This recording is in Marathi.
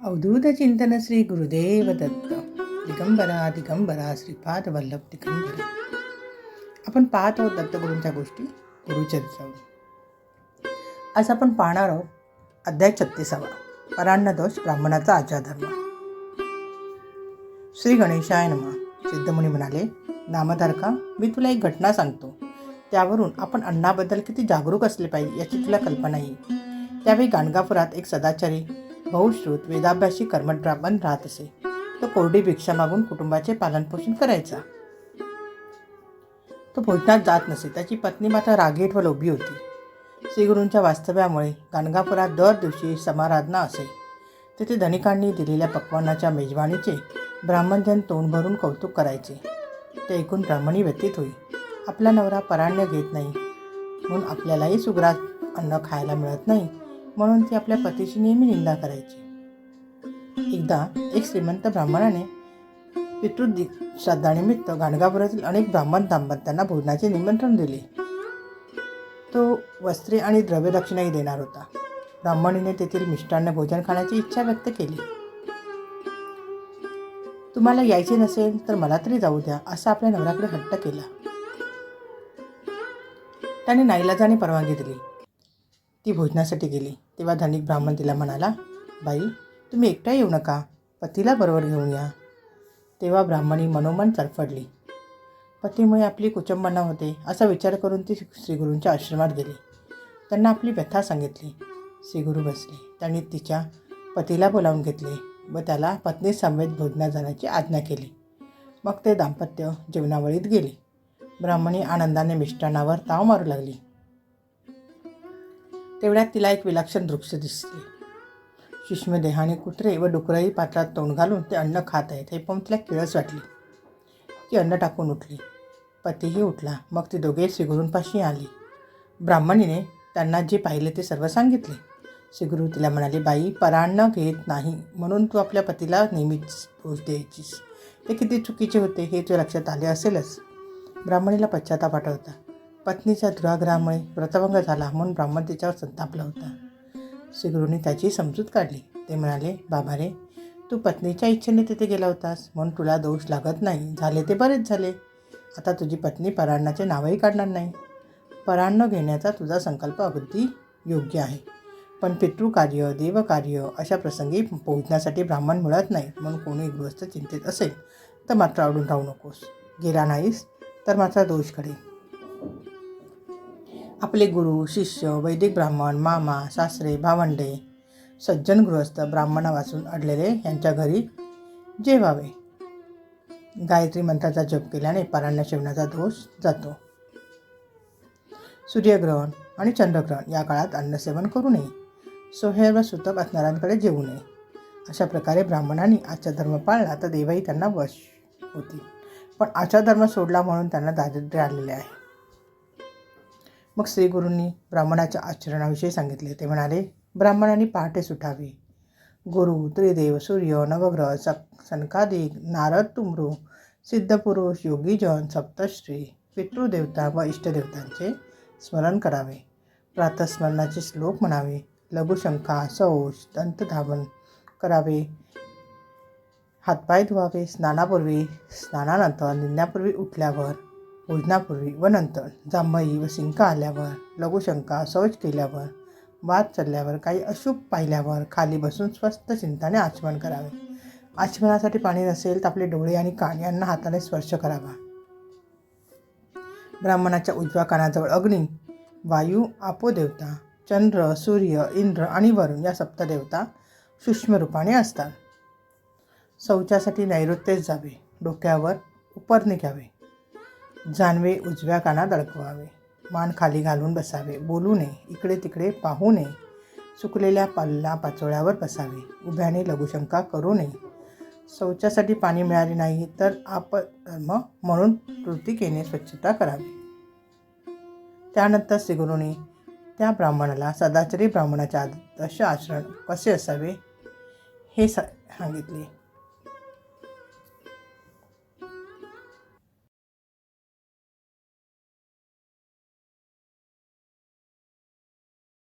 अवधूत चिंतन श्री गुरुदेव दत्त. दिगंबरा दिगंबरा श्रीपाद वल्लभ दिगंबरा. आपण पाहत आहोत दत्तगुरूंच्या गोष्टी गुरुचरित्रावर आज आपण पाहणार आहोत अध्याय छत्तीसावा दोष ब्राह्मणाचा आचारधर्म श्री गणेशाय नमा. सिद्धमुनी म्हणाले नामधारका मी तुला एक घटना सांगतो. त्यावरून आपण अन्नाबद्दल किती जागरूक असले पाहिजे याची तुला कल्पना येईल त्यावेळी गाणगापुरात एक सदाचारी बहुश्रुत वेदाभ्यासी कर्मट ब्राह्मण राहत असे. तो कोरडी भिक्षा मागून कुटुंबाचे पालनपोषण करायचा. तो भोजनात जात नसे त्याची पत्नी मात्र रागीट व लोभी होती. श्रीगुरूंच्या वास्तव्यामुळे गाणगापुरात दर दिवशी समाराधना असे. तेथे धनिकांनी दिलेल्या पक्वानाच्या मेजवानीचे ब्राह्मणजन तोंड भरून कौतुक करायचे. ते ऐकून ब्राह्मणी व्यतीत होई. आपला नवरा पराण्य घेत नाही म्हणून आपल्यालाही सुग्रात अन्न खायला मिळत नाही म्हणून ती आपल्या पतीची नेहमी निंदा करायची. एकदा एक श्रीमंत ब्राह्मणाने पितृदि श्राद्धानिमित्त गाणगापुरातील अनेक ब्राह्मण दाम्पत्यांना भोजनाचे निमंत्रण दिले. तो वस्त्रे आणि द्रव्यदक्षिणाही देणार होता. ब्राह्मणीने तेथील मिष्टान्न भोजन खाण्याची इच्छा व्यक्त केली. तुम्हाला यायचे नसेल तर मला तरी जाऊ द्या असं आपल्या नवऱ्याकडे हट्ट केला. त्याने नाईलाजाने परवानगी दिली. ती भोजनासाठी गेली. तेव्हा धनिक ब्राह्मण तिला म्हणाला बाई तुम्ही एकटा येऊ नका. पतीला बरोबर घेऊन या. तेव्हा ब्राह्मणी मनोमन तडफडली. पतीमुळे आपली कुचंबना होते असा विचार करून ती श्रीगुरूंच्या आश्रमात गेली. त्यांना आपली व्यथा सांगितली. श्रीगुरू बसले. त्यांनी तिच्या पतीला बोलावून घेतले व त्याला पत्नी समेत भोजनात जाण्याची आज्ञा केली. मग ते दाम्पत्य जेवणावळीत गेले. ब्राह्मणी आनंदाने मिष्टानावर ताव मारू लागली. तेवढ्यात तिला एक विलक्षण वृक्ष दिसले. सूक्ष्मदेहाने कुत्रे व डुकरंही पात्रात तोंड घालून ते अन्न खात आहेत हे पाहून तिला किळस वाटली. ती अन्न टाकून उठली. पतीही उठला. मग ती दोघे सिगुरूंपाशी आली. ब्राह्मणीने त्यांना जे पाहिले ते सर्व सांगितले. सिगुरू तिला म्हणाले बाई परान्न घेत नाही म्हणून तू आपल्या पतीला नेहमीच दोष द्यायचीस ते किती चुकीचे होते हे तुझ्या लक्षात आले असेलच. ब्राह्मणीला पश्चाताप होता पत्नीच्या दुराग्रहामुळे व्रतभंग झाला म्हणून ब्राह्मण तिच्यावर संतापला होता. श्रीगुरूंनी त्याची समजूत काढली. ते म्हणाले बाबा रे तू पत्नीच्या इच्छेने तिथे गेला होतास. म्हणून तुला दोष लागत नाही. झाले ते बरेच झाले. आता तुझी पत्नी पराण्याचे नावही काढणार नाही. पराण्ण घेण्याचा तुझा संकल्प अगदी योग्य आहे. पण पितृकार्य देवकार्य अशा प्रसंगी पोहोचण्यासाठी ब्राह्मण मिळत नाही. म्हणून कोणी गृहस्थ चिंतित असेल तर मात्र अडून राहू नकोस. गेला नाहीस तर मात्र दोष घडेल. आपले गुरु शिष्य वैदिक ब्राह्मण मामा सासरे भावंडे सज्जन गृहस्थ ब्राह्मणापासून अडलेले यांच्या घरी जेवावे. गायत्री मंत्राचा जप केल्याने पराण्य शिवण्याचा दोष जातो. सूर्यग्रहण आणि चंद्रग्रहण या काळात अन्नसेवन करू नये. सोहेर व सुतक असणाऱ्यांकडे जेवू नये. अशा प्रकारे ब्राह्मणांनी आचारधर्म पाळला तर देवही त्यांना वश होती पण आचारधर्म सोडला म्हणून त्यांना दारिद्र्य आलेले आहे. मग श्रीगुरूंनी ब्राह्मणाच्या आचरणाविषयी सांगितले. ते म्हणाले ब्राह्मणांनी पहाटे सुटावे गुरु त्रिदेव सूर्य नवग्रह सक सनकादिक नारद तुमरू सिद्धपुरुष योगीजन सप्तश्री पितृदेवता व इष्टदेवतांचे स्मरण करावे. प्रातस्मरणाचे श्लोक म्हणावे. लघुशंका सौष दंतधावन करावे. हातपाय धुवावे. स्नानापूर्वी स्नानानंतर निंदण्यापूर्वी उठल्यावर भोजनापूर्वी व नंतर जांभई व शिंका आल्यावर लघुशंका शौच केल्यावर वाद चालल्यावर काही अशुभ पाहिल्यावर खाली बसून स्वस्त चिंताने आचमन करावे. आचमनासाठी पाणी नसेल तर आपले डोळे आणि कान यांना हाताने स्पर्श करावा. ब्राह्मणाच्या उजव्या कानाजवळ अग्नी वायू आपोदेवता चंद्र सूर्य इंद्र आणि वरुण या सप्तदेवता सूक्ष्म रूपाने असतात. शौचासाठी नैऋत्येच जावे. डोक्यावर उपरणे घ्यावे. जानवे उजव्या कानात अडकवावे. मान खाली घालून बसावे. बोलू नये. इकडे तिकडे पाहू नये. सुकलेल्या पाल्ला पाचोळ्यावर बसावे. उभ्याने लघुशंका करू नये. शौचासाठी पाणी मिळाले नाही तर आपधर्म म्हणून कृतिकेने स्वच्छता करावी. त्यानंतर श्रीगुरूंनी त्या ब्राह्मणाला सदाचारी ब्राह्मणाचे आदर्श आचरण कसे असावे हे सा सांगितले.